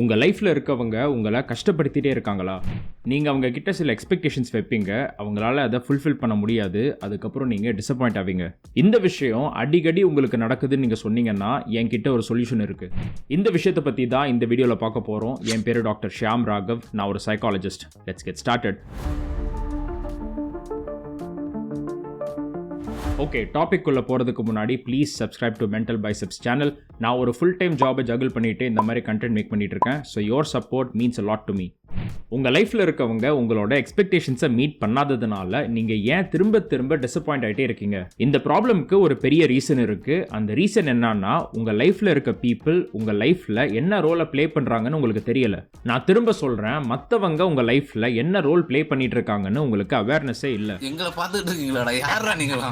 உங்கள் லைஃப்பில் இருக்கவங்க உங்களை கஷ்டப்படுத்திட்டே இருக்காங்களா? நீங்கள் அவங்க கிட்ட சில எக்ஸ்பெக்டேஷன்ஸ் வைப்பீங்க. அவங்களால அதை ஃபுல்ஃபில் பண்ண முடியாது. அதுக்கப்புறம் நீங்கள் டிசப்பாயிண்ட் ஆவீங்க. இந்த விஷயம் அடிக்கடி உங்களுக்கு நடக்குதுன்னு நீங்கள் சொன்னீங்கன்னா என்கிட்ட ஒரு சொல்யூஷன் இருக்குது இந்த விஷயத்தை பற்றி தான் இந்த வீடியோவில் பார்க்க போகிறோம் என் பேர் டாக்டர் ஷியாம் ராகவ். நான் ஒரு psychologist let's get started okay topic உள்ள போகிறதுக்கு முன்னாடி please subscribe to Mental Biceps channel நான் ஒரு ஃபுல் டைம் ஜாபை ஜகிள் பண்ணிட்டு இந்த மாதிரி கண்டென்ட் மேக் பண்ணிட்டு இருக்கேன். So your support means lot to me உங்கள் லைஃப்பில் இருக்கவங்க உங்களோட எக்ஸ்பெக்டேஷன்ஸை மீட் பண்ணாததுனால நீங்கள் ஏன் திரும்ப திரும்ப டிசப்பாயிண்ட் ஆகிட்டே இருக்கீங்க? இந்த ப்ராப்ளம்க்கு ஒரு பெரிய ரீசன் இருக்குது அந்த ரீசன் என்னன்னா உங்கள் லைஃப்பில் இருக்க பீப்புள் உங்கள் லைஃப்பில் என்ன ரோலை ப்ளே பண்ணுறாங்கன்னு உங்களுக்கு தெரியலை. நான் திரும்ப சொல்கிறேன் மற்றவங்க உங்கள் லைஃப்பில் என்ன ரோல் ப்ளே பண்ணிட்டு இருக்காங்கன்னு உங்களுக்கு அவேர்னஸே இல்லை. எங்களை பார்த்துட்டு இருக்கீங்களா யாரா நீங்களா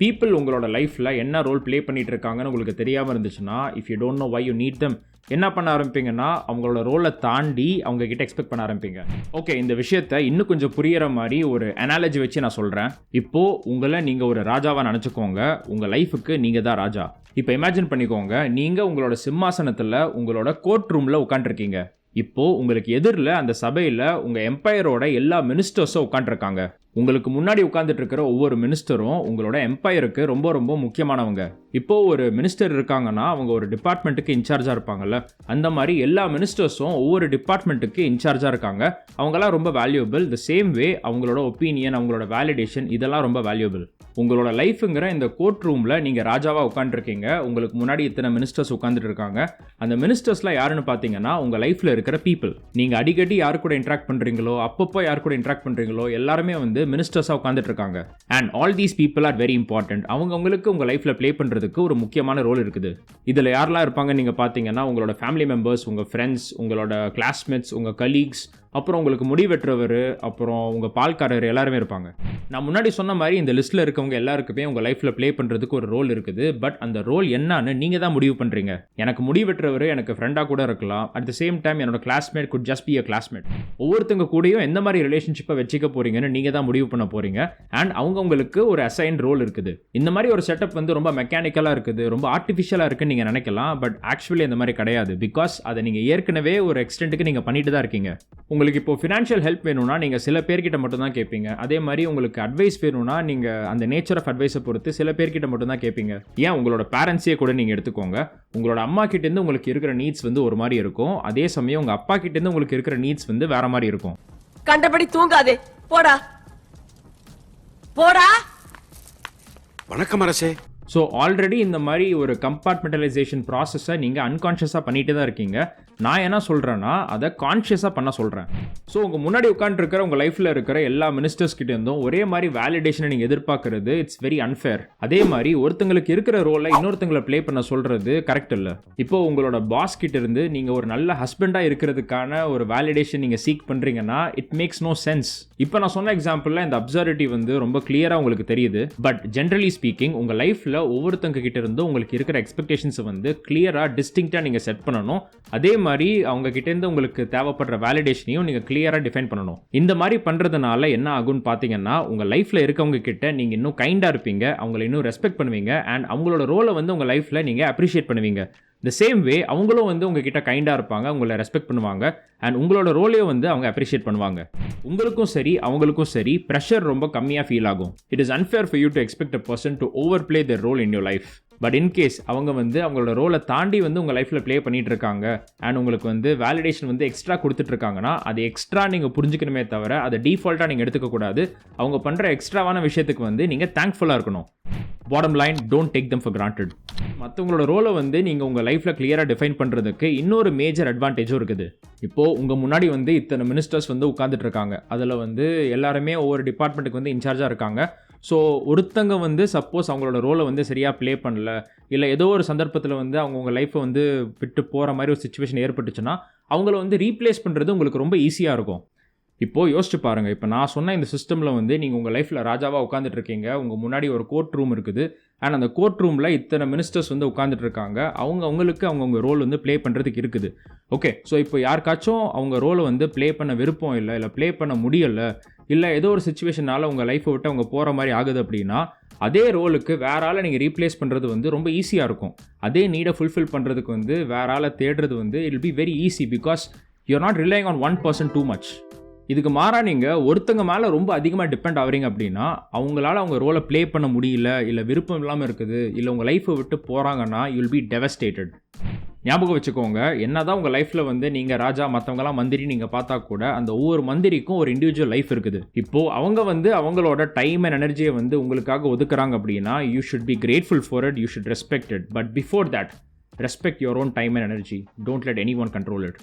பீப்புள் உங்களோட லைஃப்பில் என்ன ரோல் ப்ளே பண்ணிகிட்டு இருக்காங்கன்னு உங்களுக்கு தெரியாமல் இருந்துச்சுன்னா if you don't know why you need them என்ன பண்ண ஆரம்பிப்பீங்கன்னா அவங்களோட ரோலை தாண்டி அவங்க கிட்ட எக்ஸ்பெக்ட் பண்ண ஆரம்பிப்பீங்க. ஓகே இந்த விஷயத்த இன்னும் கொஞ்சம் புரியிற மாதிரி ஒரு அனாலஜி வச்சு நான் சொல்கிறேன் இப்போது உங்களை நீங்கள் ஒரு ராஜாவாக நினச்சிக்கோங்க. உங்கள் லைஃபுக்கு நீங்கள் தான் ராஜா. இப்போ இமேஜின் பண்ணிக்கோங்க. நீங்கள் உங்களோட சிம்மாசனத்தில் உங்களோட கோர்ட் ரூமில் உட்காந்துருக்கீங்க இப்போது உங்களுக்கு எதிரில் அந்த சபையில் உங்கள் எம்பையரோட எல்லா மினிஸ்டர்ஸும் உட்காந்துருக்காங்க உங்களுக்கு முன்னாடி உட்காந்துட்டு இருக்கிற ஒவ்வொரு மினிஸ்டரும் உங்களோட எம்பையருக்கு ரொம்ப ரொம்ப முக்கியமானவங்க. இப்போ ஒரு மினிஸ்டர் இருக்காங்கன்னா அவங்க ஒரு டிபார்ட்மெண்ட்டுக்கு இன்சார்ஜாக இருப்பாங்கல்ல. அந்த மாதிரி எல்லா மினிஸ்டர்ஸும் ஒவ்வொரு டிபார்ட்மெண்ட்டுக்கு இன்சார்ஜாக இருக்காங்க. அவங்கெல்லாம் ரொம்ப வேல்யூபிள் த சேம் வே அவங்களோட ஒப்பீனியன் அவங்களோட வேலிடேஷன் இதெல்லாம் ரொம்ப வேல்யூபிள் உங்களோட லைஃபுங்கிற இந்த கோர்ட் ரூமில் நீங்கள் ராஜாவாக உட்காந்துருக்கீங்க உங்களுக்கு முன்னாடி இத்தனை மினிஸ்டர்ஸ் உட்காந்துட்டு இருக்காங்க அந்த மினிஸ்டர்ஸ்லாம் யாருன்னு பார்த்தீங்கன்னா உங்கள் லைஃப்பில் இருக்கிற பீப்புள் நீங்கள் அடிக்கடி யார் கூட இன்ட்ராக்ட் பண்ணுறீங்களோ அப்பப்போ யார் கூட இன்ட்ராக்ட் பண்ணுறீங்களோ எல்லாருமே வந்து மினிஸ்டர்ஸாக உட்காந்துட்டு இருக்காங்க and all these people are very important அவங்கவுங்களுக்கு உங்கள் லைஃப்பில் ப்ளே பண்ணுறதுக்கு ஒரு முக்கியமான ரோல் இருக்குது. இதில் யாரெல்லாம் இருப்பாங்க நீங்கள் பார்த்தீங்கன்னா உங்களோட ஃபேமிலி மெம்பர்ஸ் உங்கள் ஃப்ரெண்ட்ஸ் உங்களோட கிளாஸ்மேட்ஸ் உங்கள் கலீக்ஸ் அப்புறம் உங்களுக்கு முடி அப்புறம் உங்கள் பால்காரர் எல்லாருமே இருப்பாங்க. நான் முன்னாடி சொன்ன மாதிரி இந்த லிஸ்ட்டில் இருக்கவங்க எல்லாருக்குமே உங்கள் லைஃப்பில் ப்ளே பண்ணுறதுக்கு ஒரு ரோல் இருக்குது. பட் அந்த ரோல் என்னன்னு நீங்கள் தான் முடிவு பண்ணுறீங்க எனக்கு முடி எனக்கு ஃப்ரெண்டாக கூட இருக்கலாம். அட் த சேம் டைம் என்னோட classmate could just be a classmate ஒவ்வொருத்தங்க கூடயும் எந்த மாதிரி ரிலேஷன்ஷிப்பை வச்சுக்க போகிறீங்கன்னு நீங்கள் தான் முடிவு பண்ண போறீங்க. அண்ட் அவங்கவுங்களுக்கு ஒரு அசைன் ரோல் இருக்குது. இந்த மாதிரி ஒரு செட்டப் வந்து ரொம்ப மெக்கானிக்கலாக இருக்குது ரொம்ப ஆர்டிஃபிஷியலாக இருக்குன்னு நீங்கள் நினைக்கலாம் பட் ஆக்சுவலி அந்த மாதிரி கிடையாது. பிகாஸ் அதை நீங்கள் ஏற்கனவே ஒரு எக்ஸ்டென்ட்டுக்கு நீங்கள் பண்ணிட்டு தான் இருக்கீங்க. உங்களுக்கு இப்போ ஃபினான்ஷியல் ஹெல்ப் வேணும்னா நீங்கள் சில பேர்கிட்ட மட்டும் தான் கேட்பீங்க அதே மாதிரி உங்களுக்கு அட்வைஸ் வேணும்னா நீங்கள் அந்த நேச்சர் ஆஃப் அட்வைஸை பொறுத்து சில பேர்கிட்ட மட்டும் தான் கேட்பீங்க ஏன்? உங்களோட பேரண்ட்ஸே கூட நீங்கள் எடுத்துக்கோங்க. உங்களோட அம்மா கிட்டேருந்து உங்களுக்கு இருக்கிற நீட்ஸ் வந்து ஒரு மாதிரி இருக்கும். அதே சமயம் உங்கள் அப்பா கிட்டேருந்து உங்களுக்கு இருக்கிற நீட்ஸ் வந்து வேற மாதிரி இருக்கும். கண்டபடி தூங்காதே. போடா. போடா. வணக்கம் அரசே. ஸோ ஆல்ரெடி இந்த மாதிரி ஒரு கம்பார்ட்மெண்டலைசேஷன் ப்ராசஸை நீங்கள் அன்கான்ஷியஸாக பண்ணிகிட்டே தான் இருக்கீங்க. நான் என்ன சொல்கிறேன்னா அதை கான்ஷியஸாக பண்ண சொல்கிறேன் ஸோ உங்கள் முன்னாடி உட்காந்துருக்கிற உங்கள் லைஃப்பில் இருக்கிற எல்லா மினிஸ்டர்ஸ் கிட்ட இருந்தும் ஒரே மாதிரி வேலிடேஷனை நீங்கள் எதிர்பார்க்கறது இட்ஸ் வெரி அன்ஃபேர் அதே மாதிரி ஒருத்தங்களுக்கு இருக்கிற ரோலை இன்னொருத்தங்களை ப்ளே பண்ண சொல்கிறது கரெக்ட் இல்லை. இப்போ உங்களோட பாஸ் கிட்ட இருந்து நீங்கள் ஒரு நல்ல ஹஸ்பண்டாக இருக்கிறதுக்கான ஒரு வேலிடேஷன் நீங்கள் சீக் பண்ணுறீங்கன்னா இட் மேக்ஸ் நோ சென்ஸ் இப்போ நான் சொன்ன எக்ஸாம்பிளில் இந்த அப்சர்வேட்டிவ் வந்து ரொம்ப கிளியராக உங்களுக்கு தெரியுது. பட் ஜென்ரலி ஸ்பீக்கிங் உங்கள் லைஃப்பில் ஒவ்வொருத்தங்க கிட்டேருந்து உங்களுக்கு இருக்கிற எக்ஸ்பெக்டேஷன்ஸை வந்து கிளியராக டிஸ்டிங்க்டாக நீங்கள் செட் பண்ணணும். அதே மாதிரி அவங்க கிட்டேருந்து உங்களுக்கு தேவைப்படுற வேலிடேஷனையும் நீங்கள் கிளியராக டிஃபைன் பண்ணணும். இந்த மாதிரி பண்ணுறதுனால என்ன ஆகும்னு பார்த்தீங்கன்னா உங்கள் லைஃப்பில் இருக்கவங்க கிட்ட நீங்கள் இன்னும் கைண்டாக இருப்பீங்க அவங்கள இன்னும் ரெஸ்பெக்ட் பண்ணுவீங்க அண்ட் அவங்களோட ரோலை வந்து உங்கள் லைஃப்பில் நீங்கள் அப்ரிஷியேட் பண்ணுவீங்க. த சேம் வே அவங்களும் வந்து உங்ககிட்ட கைண்டாக இருப்பாங்க உங்களை ரெஸ்பெக்ட் பண்ணுவாங்க அண்ட் உங்களோட ரோலையும் வந்து அவங்க அப்ரிஷியேட் பண்ணுவாங்க. உங்களுக்கும் சரி அவங்களுக்கும் சரி ப்ரெஷர் ரொம்ப கம்மியாக ஃபீல் ஆகும். It is unfair for you to expect a person to over play their role in your life but in case அவங்க வந்து அவங்களோட ரோலை தாண்டி வந்து உங்கள் லைஃப்பில் ப்ளே பண்ணிகிட்டு இருக்காங்க அண்ட் உங்களுக்கு வந்து வேலிடேஷன் வந்து எக்ஸ்ட்ரா கொடுத்துட்ருக்காங்கன்னா அது எக்ஸ்ட்ரா நீங்கள் புரிஞ்சுக்கணுமே தவிர அதை டீஃபால்ட்டாக நீங்கள் எடுத்துக்கக்கூடாது அவங்க பண்ணுற எக்ஸ்ட்ராவான விஷயத்துக்கு வந்து நீங்கள் தேங்க்ஃபுல்லாக இருக்கணும். Bottom line don't take them for granted மற்றவங்களோட ரோலை வந்து நீங்கள் உங்கள் லைஃப்பில் கிளியராக டிஃபைன் பண்ணுறதுக்கு இன்னொரு மேஜர் அட்வான்டேஜும் இருக்குது. இப்போது உங்கள் முன்னாடி வந்து இத்தனை மினிஸ்டர்ஸ் வந்து உட்காந்துட்டு இருக்காங்க அதில் வந்து எல்லாருமே ஒவ்வொரு டிபார்ட்மெண்ட்டுக்கு வந்து இன்சார்ஜாக இருக்காங்க. ஸோ ஒருத்தங்க வந்து சப்போஸ் அவங்களோட ரோலை வந்து சரியாக ப்ளே பண்ணல இல்லை ஏதோ ஒரு சந்தர்ப்பத்தில் வந்து அவங்க உங்கள் லைஃப்பை வந்து விட்டு போகிற மாதிரி ஒரு சுச்சுவேஷன் ஏற்பட்டுச்சுன்னா அவங்கள வந்து ரீப்ளேஸ் பண்ணுறது உங்களுக்கு ரொம்ப ஈஸியாக இருக்கும். இப்போது யோசிச்சு பாருங்கள் இப்போ நான் சொன்ன இந்த சிஸ்டமில் வந்து நீங்கள் உங்கள் லைஃப்பில் ராஜாவாக உட்காந்துட்டு இருக்கீங்க. உங்கள் முன்னாடி ஒரு கோர்ட் ரூம் இருக்குது. அண்ட் அந்த கோர்ட் ரூமில் இத்தனை மினிஸ்டர்ஸ் வந்து உட்காந்துட்டு இருக்காங்க. அவங்க அவங்களுக்கு அவங்கவுங்க ரோல் வந்து ப்ளே பண்ணுறதுக்கு இருக்குது. ஓகே ஸோ இப்போ யாருக்காச்சும் அவங்க ரோலை வந்து ப்ளே பண்ண விருப்பம் இல்லை இல்லை ப்ளே பண்ண முடியலை இல்லை ஏதோ ஒரு சுச்சுவேஷனால் உங்கள் லைஃப்பை விட்டு அவங்க போகிற மாதிரி ஆகுது அப்படின்னா அதே ரோலுக்கு வேற ஆளை நீங்கள் ரீப்ளேஸ் பண்ணுறது வந்து ரொம்ப ஈஸியாக இருக்கும். அதே நீடை ஃபுல்ஃபில் பண்ணுறதுக்கு வந்து வேற ஆளை தேடுறது வந்து it be very easy because you're not relying on one person too much இதுக்கு மாறா நீங்கள் ஒருத்தங்க மேலே ரொம்ப அதிகமாக டிபெண்ட் ஆகுறீங்க அப்படின்னா அவங்களால அவங்க ரோலை ப்ளே பண்ண முடியல இல்லை விருப்பம் இல்லாமல் இருக்குது இல்லை உங்கள் லைஃப்பை விட்டு போகிறாங்கன்னா யூல் பி டெவஸ்டேட்டட் ஞாபகம் வச்சுக்கோங்க என்னதான் உங்கள் லைஃப்பில் வந்து நீங்கள் ராஜா மற்றவங்கலாம் மந்திரி நீங்கள் பார்த்தா கூட அந்த ஒவ்வொரு மந்திரிக்கும் ஒரு இண்டிவிஜுவல் லைஃப் இருக்குது. இப்போது அவங்க வந்து அவங்களோட டைம் அண்ட் எனர்ஜியை வந்து உங்களுக்காக ஒதுக்குறாங்க அப்படின்னா you should be grateful for it you should respect it but before that respect your own time and energy don't let any one control it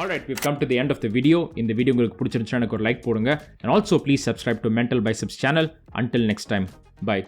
all right we come to the end of the video இந்த video உங்களுக்கு பிடிச்சிருந்துச்சுன்னா எனக்கு ஒரு like போடுங்க. And also please subscribe to Mental Biceps channel until next time bye